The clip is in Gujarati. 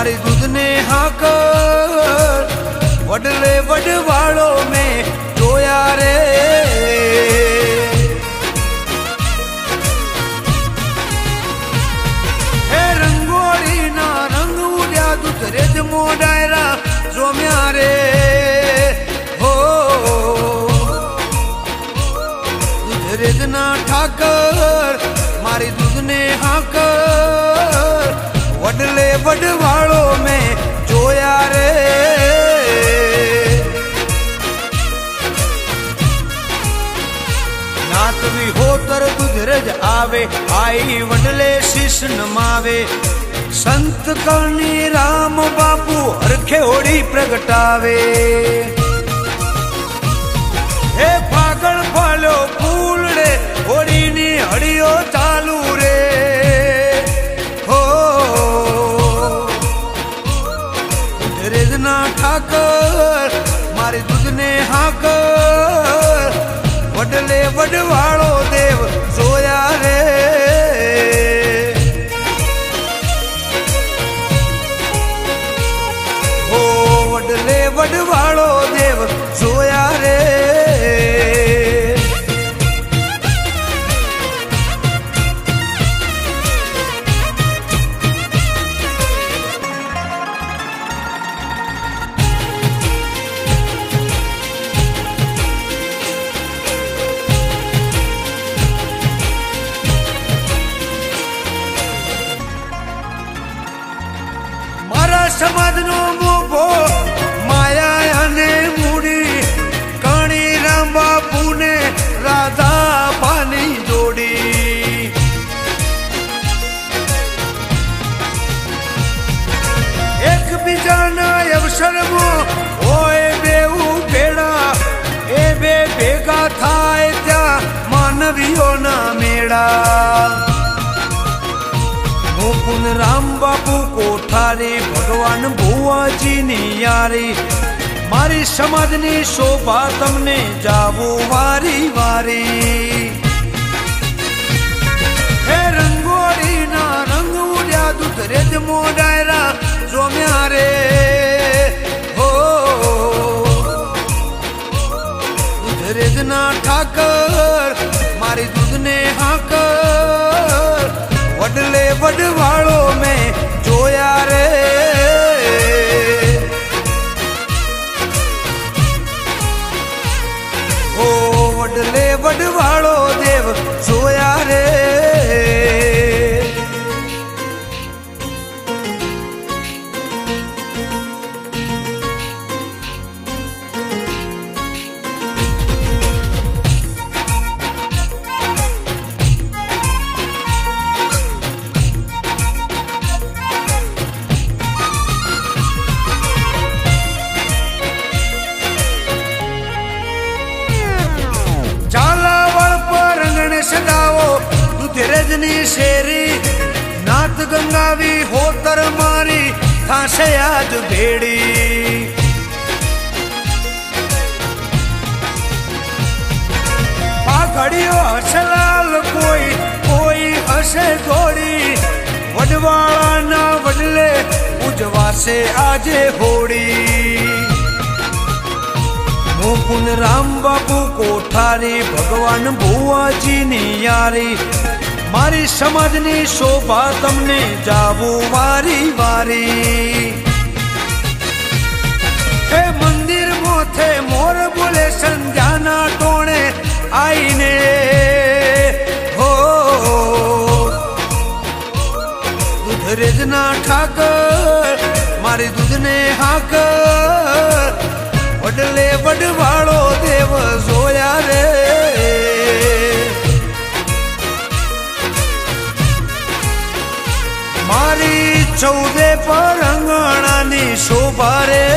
મારી દૂધને હાકર વડલે વડવાળો મેં જોયા રે. હે રંગોળીના રંગ ઉડ્યા દૂધ રેજ મોડાયરા જોમ્યા રે. હો. દૂધ રેજના ઠાકર, મારી દૂધને હાકર. વડલે વડવાળો મેં જોયા રે. નાતવી હોતર દુધરજ આવે, આઈ વડલે શીશ નમાવે સંત કરણી રામ બાપુ હરખે હોળી પ્રગટાવે. હે ફાગણ ફાલ્યો ફૂલડે હોળીની હળીઓ ચાલુ દરેજના ઠાકર મારી દૂધને હાકર. વડલે વડવાળો દેવ સોયા રે સમાજનો મોભો, માયા અને મૂડી કણી રામ બાપુને રાધા પાની જોડી એકબીજાના અવસરમાં હોય બેવું ભેડા એ બે ભેગા થાય ત્યાં માનવીઓના મેળા. મુકુંદ રામ બાપુ કોઠારી, ભગવાન ભુવાજીની યારી. મારી સમાજની શોભા તમને જાવું વારી વારી. હે રંગોળીના રંગ ઉડ્યા, દૂધ રેજ મોડાયરા જોમ્યા રે. હો, દૂધ રેજના ઠાકર, મારી દૂધને હાકર. વડલે વડવાળો. દુધરેજની શેરી નાત ગંગાવી હોતર મારી, થાશે આજ ભેડી. પાઘડીઓ હસલાલ કોઈ કોઈ હશે ઘોડી વડવાળાના વડલે ઉજવાશે આજે હોળી. મુકુંદ રામ બાપુ કોઠારી, ભગવાન ભુવાજીની યારી. મારી સમાજની શોભા તમને જાવું વારી વારી. હે મંદિર મોથે મોર બોલે, સંધ્યાના ટોણે આઈને. હો, દૂધરેજના ઠાકર, મારી દૂધને હાકર. ચૌદે પરંગણાની આંગણાની